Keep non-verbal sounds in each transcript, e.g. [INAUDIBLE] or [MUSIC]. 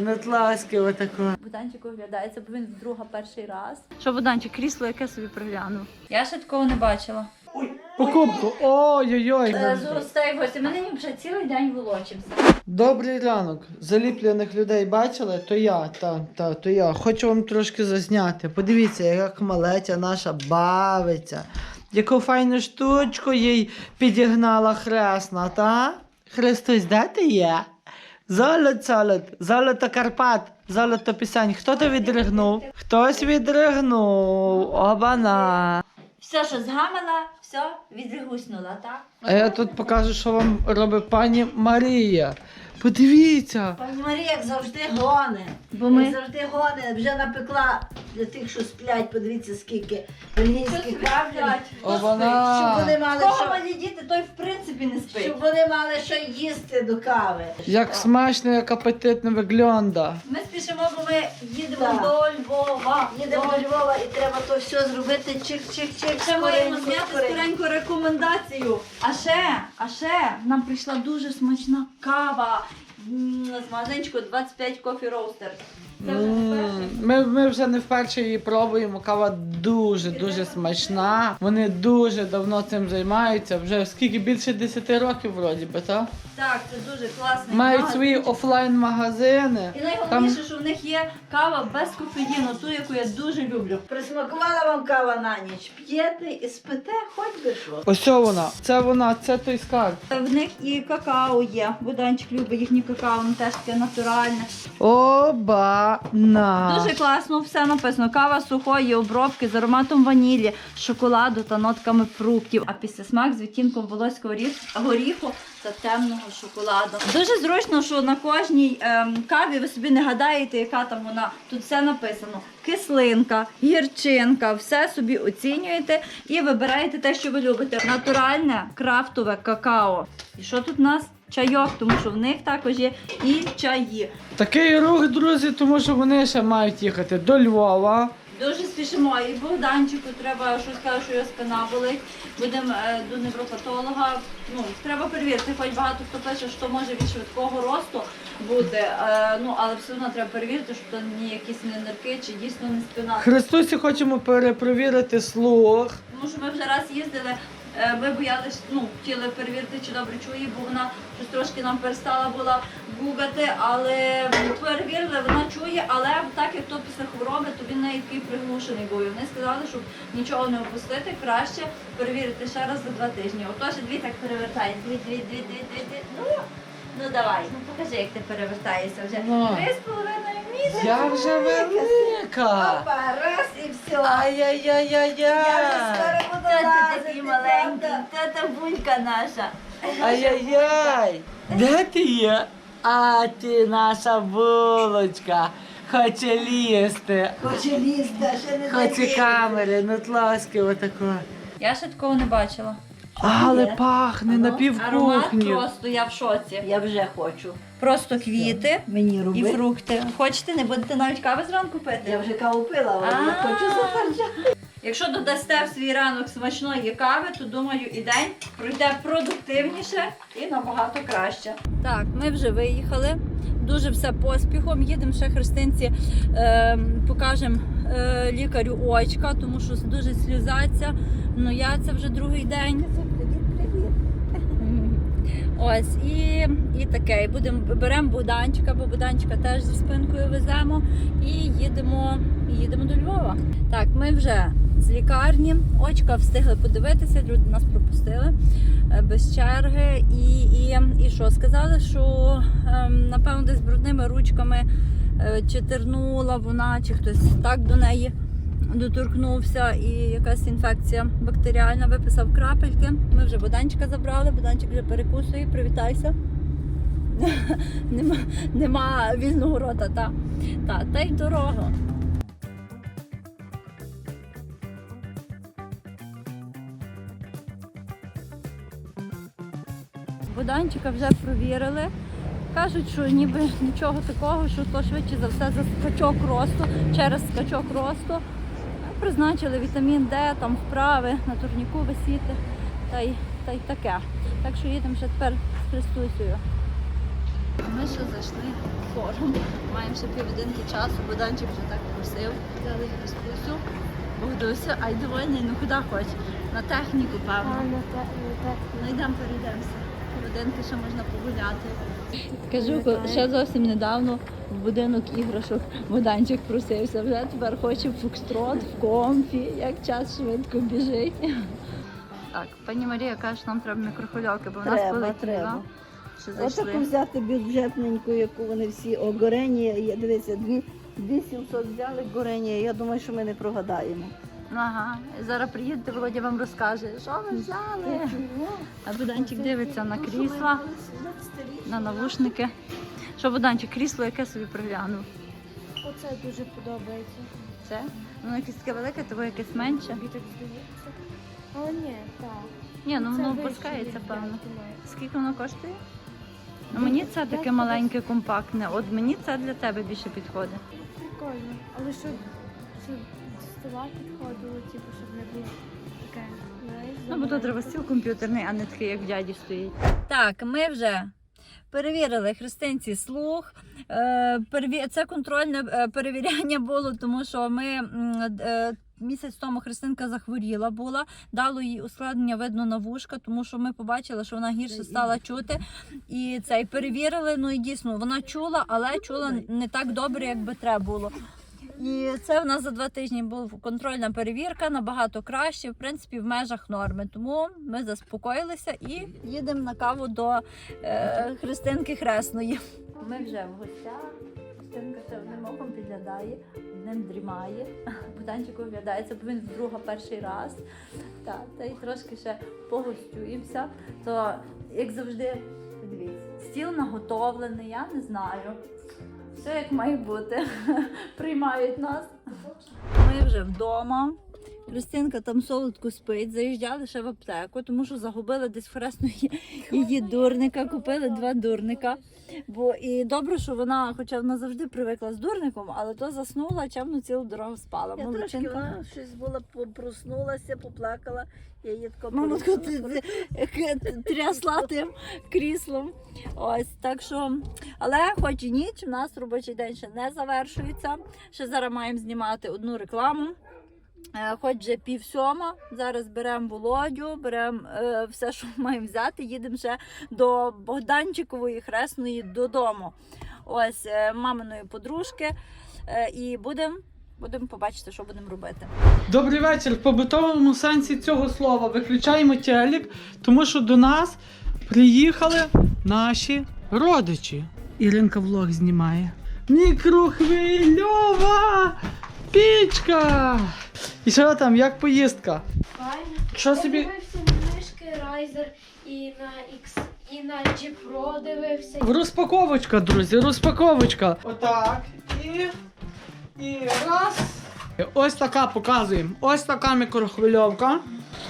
Над ласки отако. Буданчик виглядається, бо він вдруга перший раз. Що Буданчик, крісло, яке собі приглянув? Я ще такого не бачила. Покупку. Ой-ой-ой. Е, З гостей в гості. Ми нині вже цілий день волочимося. Добрий ранок. Заліплених людей бачили? То я, та, та, то я. Хочу вам трошки зазняти. Подивіться, як малетя наша бавиться. Яку файну штучку їй підігнала хресна, та? Христос, де ти є? Золот, золот, золото Карпат, золото пісень. Хто то відригнув? Хтось відригнув. Обана. Все, що згамила, все, відригуснула, так? А я тут покажу, що вам робить пані Марія. Подивіться. Пані Марія, як завжди, гоне. Бо ми- Як завжди гоне. Вже напекла для тих, що сплять, подивіться, скільки бельгійських вафлів. Обана. Щоб вони мали Кого що, малі діти, той в принципі не спить. щоб вони мали що їсти до кави. Як смачно, як апетитно вигляда. Ми спішимо, бо ми їдемо Так. до Львова. Їдемо до Львова і треба то все зробити чих-чих-чих. Ще маємо зняти скоренько. рекомендацію. А ще, а ще нам прийшла дуже смачна кава з магазинчику 25 Coffee Roaster. Це вже не Ми, ми вже не вперше її пробуємо. Кава дуже дуже смачна. Вони дуже давно цим займаються. Вже скільки більше 10 років, вроді би, так? Так, це дуже класний Мають магазин. свої офлайн-магазини. І найголовніше, що в них є кава без кофеїну, ту, яку я дуже люблю. Присмакувала вам кава на ніч. П'єте і спите, хоч би що. Ось це вона, це вона, це той скарб. В них і какао є. Буданчик любить їхні какао, воно теж таке натуральне. Обана. Дуже класно все написано. Кава сухої обробки з ароматом ванілі, шоколаду та нотками фруктів. А після смак з відтінком волоського горіх- горіху та темного шоколаду. Дуже зручно, що на кожній ем, каві ви собі не гадаєте, яка там вона. Тут все написано: кислинка, гірчинка, все собі оцінюєте і вибираєте те, що ви любите. Натуральне крафтове какао. І що тут у нас? Чайок, тому що в них також є і чаї. Такий рух, друзі, тому що вони ще мають їхати до Львова. Дуже спішимо. І Богданчику треба щось сказати, що його спина болить. Будемо е, до невропатолога. Ну, треба перевірити, хоч багато хто пише, що може від швидкого росту бути. Е, ну, але все одно треба перевірити, що то не якісь не нирки чи дійсно не спина. Христусі хочемо перепровірити слух. Тому що ми вже раз їздили, ми боялись, ну, хотіли перевірити, чи добре чує, бо вона щось трошки нам перестала була гугати, але перевірили, вона чує, але так як то після хвороби, то він в неї такий приглушений був. І Вони сказали, щоб нічого не опустити, краще перевірити ще раз за два тижні. Отож, дві так перевертає. Дві, дві, дві, дві, дві, дві. Ну, ну давай, ну покажи, як ти перевертаєшся вже. Ну. Три з половиною місяці. Я вже велика. Опа, раз і все. Ай-яй-яй-яй-яй. Я вже скоро буду Та ти лазити, такий та та наша. Ай-яй-яй. Де ти є? А ти наша булочка. Хоче лізти. Хоче лізти, а ще не Хоче камери, над ласки отако. Я ще такого не бачила. Але є? пахне на. Аромат півкухні. просто я в шоці. Я вже хочу. Просто квіти Мені і робити. фрукти. Хочете, не будете навіть кави зранку Я вже каву пила, але я А. хочу зафарчати. Якщо додасте в свій ранок смачної кави, то думаю, і день пройде продуктивніше і набагато краще. Так, ми вже виїхали. Дуже все поспіхом. Їдемо ще христинці, е, покажемо е, лікарю очка, тому що дуже сльозаться. Ну я це вже другий день. Ось і, і таке. Будемо беремо Богданчика, бо Богданчика теж зі спинкою веземо і їдемо, і їдемо до Львова. Так, ми вже з лікарні, очка встигли подивитися, люди нас пропустили е, без черги. І, і, і що? Сказали, що ем, напевно десь брудними ручками е, чи тернула вона, чи хтось так до неї доторкнувся і якась інфекція бактеріальна виписав крапельки. Ми вже Боданчика забрали, Боданчик вже перекусує, привітайся. [LAUGHS] нема, нема вільного рота, та. Та, та й дорога. Боданчика вже провірили. Кажуть, що ніби нічого такого, що то швидше за все за скачок росту, через скачок росту. Призначили вітамін Д, там вправи на турніку висіти та й, та й таке. Так що їдемо ще тепер з Христусею. Ми ще зайшли в форум. Маємо ще півгодинки часу, Боданчик вже так просив. Взяли дискусію. Богдуся, ай довольний, ну куди хоч? На техніку, певно. Ну йдемо перейдемося. Півгодинки ще можна погуляти. Кажу, ще зовсім недавно в будинок іграшок Боданчик просився. Вже тепер хоче в фокстрот, в комфі, як час швидко біжить. Так, пані Марія каже, що нам треба мікрохвильовки, бо в нас Треба, полетіла. треба. Що Отаку взяти бюджетненьку, яку вони всі огорені. Я дивися, дві, дві 700 взяли горені. Я думаю, що ми не прогадаємо. Ага, зараз приїдете, Володя вам розкаже, що ви взяли. А Буданчик дивиться на крісла, на навушники. Що Буданчик, крісло яке собі приглянув? Оце дуже подобається. Це? Воно якесь таке велике, того якесь менше. Але ні, так. Ні, ну воно опускається, певно. Скільки воно коштує? Ну, мені це таке маленьке, компактне. От мені це для тебе більше підходить. Прикольно. Але щоб, щоб стола підходило, типу, щоб не було таке. Ну, бо то замаленьке. треба стіл комп'ютерний, а не такий, як в дяді стоїть. Так, ми вже перевірили христинці слух. Е, Це контрольне е, перевіряння було, тому що ми е, місяць тому Христинка захворіла була, дало їй ускладнення видно на вушка, тому що ми побачили, що вона гірше стала чути. І це і перевірили. Ну і дійсно вона чула, але чула не так добре, як би треба було. І це в нас за два тижні була контрольна перевірка, набагато краще, в принципі, в межах норми. Тому ми заспокоїлися і їдемо на каву до е, Христинки Хресної. Ми вже в гостях. Христинка ще одним оком підглядає, одним дрімає. [LAUGHS] Буданчик оглядається, бо він вдруга перший раз. Та, та й трошки ще погостюємося. То, як завжди, дивіться, стіл наготовлений, я не знаю. Все як має бути. [LAUGHS] Приймають нас. Ми вже вдома. Христинка там солодко спить, заїжджали ще в аптеку, тому що загубили десь в її дурника, купили два дурника. Бо і добре, що вона, хоча вона завжди привикла з дурником, але то заснула, чемно цілу дорогу спала. Я трошки вона щось була, проснулася, поплакала. Я її тако Мама ти- ти- ти- трясла тим кріслом. Ось так що, але хоч і ніч, у нас робочий день ще не завершується. Ще зараз маємо знімати одну рекламу. Е, Хоч вже пів сьома, зараз беремо Володю, беремо е, все, що [LAUGHS] маємо взяти, їдемо ще до Богданчикової хресної додому. Ось е, маминої подружки. Е, і будемо будемо побачити, що будемо робити. Добрий вечір. В побутовому сенсі цього слова виключаємо телек, тому що до нас приїхали наші родичі. Іринка влог знімає. Мікрохвильова пічка. І що там, як поїздка? Файно. Що Я собі дивився на мишки Riser і на X, і на G Pro дивився. розпаковочка, друзі, розпаковочка. Отак. І. І раз. Ось така показуємо. Ось така мікрохвильовка.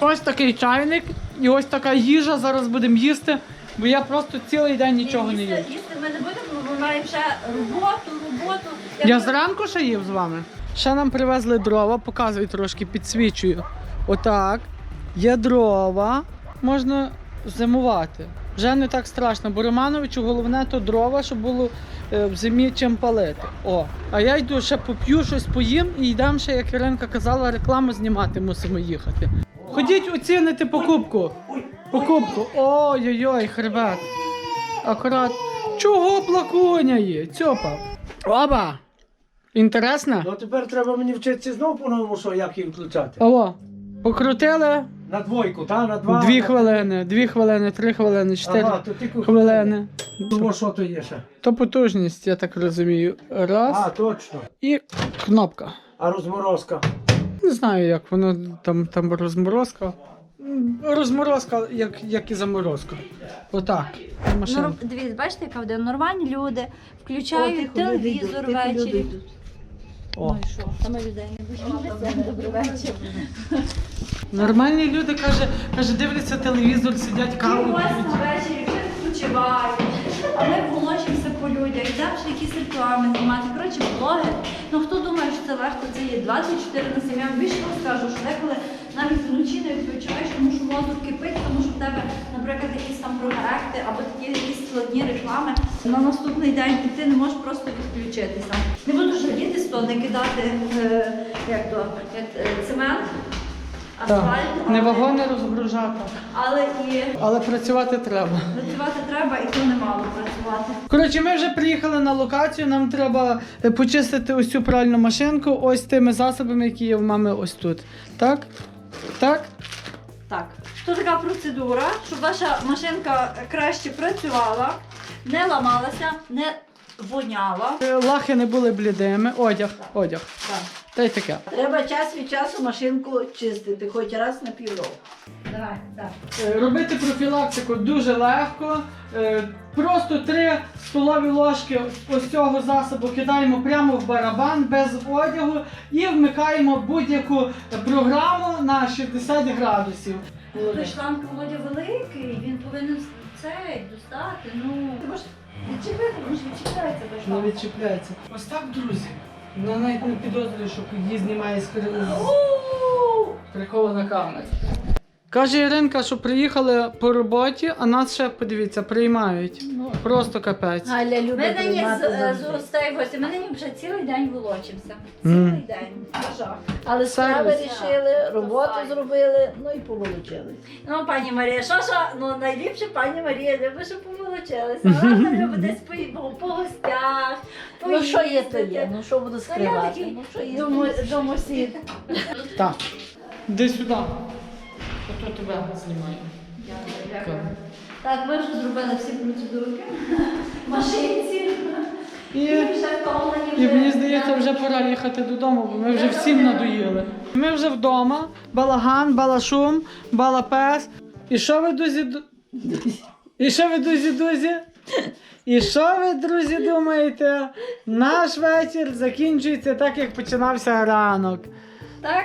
Ось такий чайник. І ось така їжа. Зараз будемо їсти, бо я просто цілий день нічого не їв. їсти, їсти ми не будемо, бо ми маємо ще роботу, роботу. Я зранку ще їв з вами. Ще нам привезли дрова, показую трошки, підсвічую. Отак. Є дрова, можна зимувати. Вже не так страшно, бо Романовичу головне то дрова, щоб було е, в зимі чим палити. О, а я йду ще поп'ю, щось поїм і йдемо ще, як Іринка казала, рекламу знімати мусимо їхати. Ходіть оцінити покупку. Покупку. Ой-ой-ой, хребет. Акурат. Чого плаконяє? Цьопа. Оба. Інтересно? Ну тепер треба мені вчитися знову по-новому, що як її включати. Ого. Покрутили На двойку, та? На два. дві хвилини, дві хвилини, три хвилини, чотири Ага, то тільки хвилини. Ну, що то є ще? То потужність, я так розумію. Раз А, точно. і кнопка. А розморозка. Не знаю, як воно там, там розморозка. Розморозка, як, як і заморозка. Отак. Машинка. Норм... Дивіться, бачите, яка буде нормальні люди, О, включають тихо, телевізор ввечері. О. Ну і що? Та ми людей не боїмося. Добрий вечір. Нормальні люди каже, каже, дивляться телевізор, сидять каву. Ось п'ють. на вечері вже відпочивають. А ми волочимося людях, ще якісь реклами знімати. Коротше, блоги. Ну хто думає, що це легко, це є 24 на 7. Я вам більше вам скажу, що деколи навіть вночі не відпочиваєш, тому що мозок кипить, тому що в тебе, наприклад, якісь там проекти або такі якісь складні реклами. На наступний день і ти не можеш просто відключитися. Не буду жалітись, то не кидати е, як то, як, е, цемент, асфальт, Не але- вагони розгружати. але і Але працювати треба. працювати треба, і то немало працювати. Коротше, ми вже приїхали на локацію. Нам треба е, почистити ось цю пральну машинку ось тими засобами, які є в мами ось тут. Так? Так? Так, то така процедура, щоб ваша машинка краще працювала, не ламалася, не воняла. Е, Лахи не були блідими. Одяг, одяг. Так. Та й таке. Треба час від часу машинку чистити, хоч раз на півроку. Давай, так. Е, Робити профілактику дуже легко. Е, Просто три столові ложки ось цього засобу кидаємо прямо в барабан без одягу і вмикаємо будь-яку програму на 60 градусів. Той шланг Володя великий, він повинен цей достати. Ну, відчепити, тому що відчіпляється Не шланг. відчіпляється. Ось так, друзі. Вона навіть не підозрює, що її знімає з кри- У! прихована камера. Каже Іринка, що приїхали по роботі, а нас ще, подивіться, приймають. Просто капець. Галя Ми любить нині приймати з, з завжди. гостей гості. Ми нині вже цілий день волочимося. Мгм. Цілий день. Жах. Але справи Сервіс. рішили, роботу зробили, ну і поволочили. Ну, пані Марія, що що? Ну найліпше пані Марія, любить, щоб помолочилися. Вона любить десь по, по гостях. Ну що є, то поїздити. Ну що буду Ну, я скривати? такий Ну що є? Домо, домосід. Так. Де сюди. Ото тебе знімаю. Дякую, дякую. Так, ми вже зробили всі процедурки. Машинці. І, І мені здається, вже пора їхати додому, бо ми вже всім надоїли. Ми вже вдома, балаган, балашум, балапес. І що ви, друзі? ду- І що ви, друзі, друзі? І що ви, друзі, думаєте? Наш вечір закінчується так, як починався ранок. Так?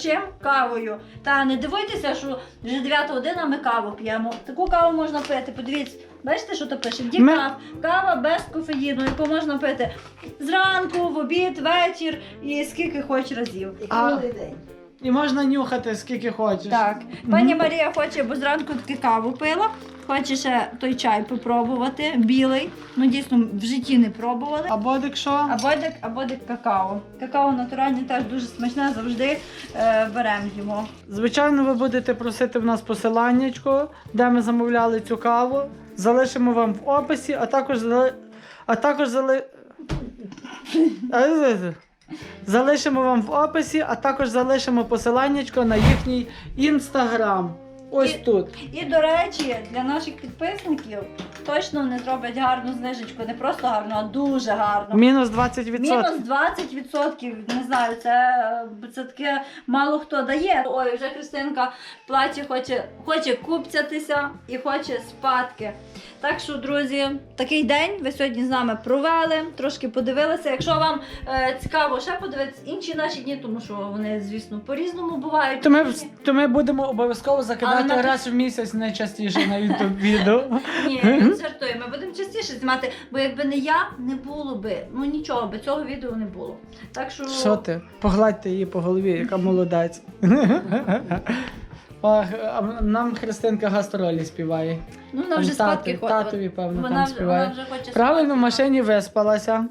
Чим? Кавою. Та не дивуйтеся, що вже 9 година ми каву п'ємо. Таку каву можна пити. Подивіться, бачите, що то пише? Ми- Дікав. Кава без кофеїну, яку можна пити зранку, в обід, вечір і скільки хоч разів. І А- кожен день. І можна нюхати скільки хочеш. Так, пані Марія хоче, бо зранку таки каву пила. Хоче ще той чай попробувати, білий. Ну дійсно в житті не пробували. Або якщо. А бодик, а бодик какао. Какао натуральне теж дуже смачне, завжди е, беремо його. Звичайно, ви будете просити в нас посиланнячко, де ми замовляли цю каву. Залишимо вам в описі, а також зали... а також зали... [LAUGHS] залишимо вам в описі, а також залишимо посиланнячко на їхній інстаграм. Ось І- тут. І до речі, для наших підписників точно вони зроблять гарну знижечку. Не просто гарну, а дуже гарну. Мінус 20%. Мінус 20%, не знаю, це, е, це таке мало хто дає. Ой, вже Христинка в платі хоче, хоче купцятися і хоче спадки. Так що, друзі, такий день ви сьогодні з нами провели, трошки подивилися. Якщо вам е, цікаво ще подивитися інші наші дні, тому що вони, звісно, по-різному бувають. То ми, то ми будемо обов'язково закидати Але на- раз в місяць найчастіше на YouTube відео. Ні, жартую, ми будемо частіше знімати, бо якби не я, не було би. Ну нічого, би цього відео не було. Так що. Що ти? Погладьте її по голові, яка молодець. Ах, а Нам Христинка гастролі співає. Ну, вона вже Там спадки тату- хоче. татові, певно, вона, там вже- співає. Вона вже хоче Правильно, в машині виспалася.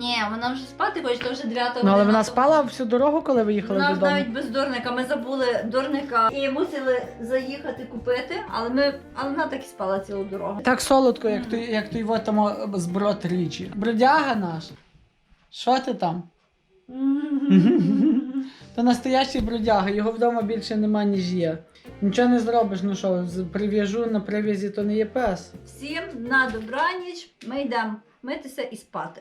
Ні, вона вже спати хоче, то вже 9 Ну, але вона спала всю дорогу, коли ви їхали Вона додому. навіть без дурника. Ми забули дурника і мусили заїхати купити, але ми але вона так і спала цілу дорогу. Так солодко, як той, як той вот там о, зброд річі. Бродяга наш. Що ти там? [LAUGHS] То настоящий бродяга, його вдома більше нема, ніж є. Нічого не зробиш, ну що, прив'яжу на прив'язі, то не є пес. Всім на добраніч. Ми йдемо митися і спати.